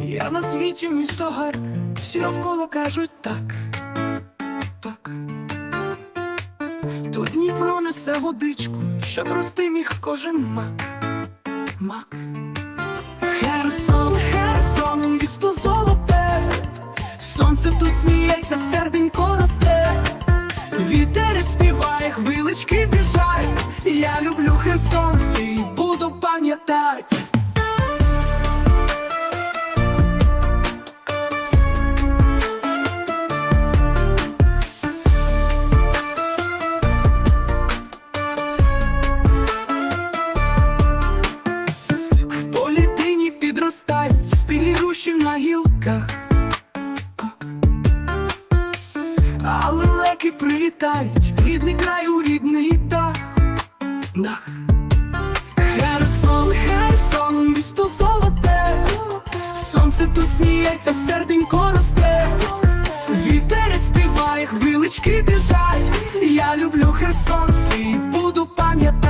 Я на світі місто гарне, всі навколо кажуть так, так. Тут Дніпро несе водичку, щоб рости міг кожен мак, мак. Херсон, Херсон, місто золоте, сонце тут сміється, серденько росте. Вітерець співає, хвилички біжать. Гілках. А лелеки прилітають, рідний край у рідний дах. Дах. Херсон, Херсон, місто золоте. Сонце тут сміється, серденько росте. Вітерець співає, хвилички біжать. Я люблю Херсон свій, буду пам'ятать.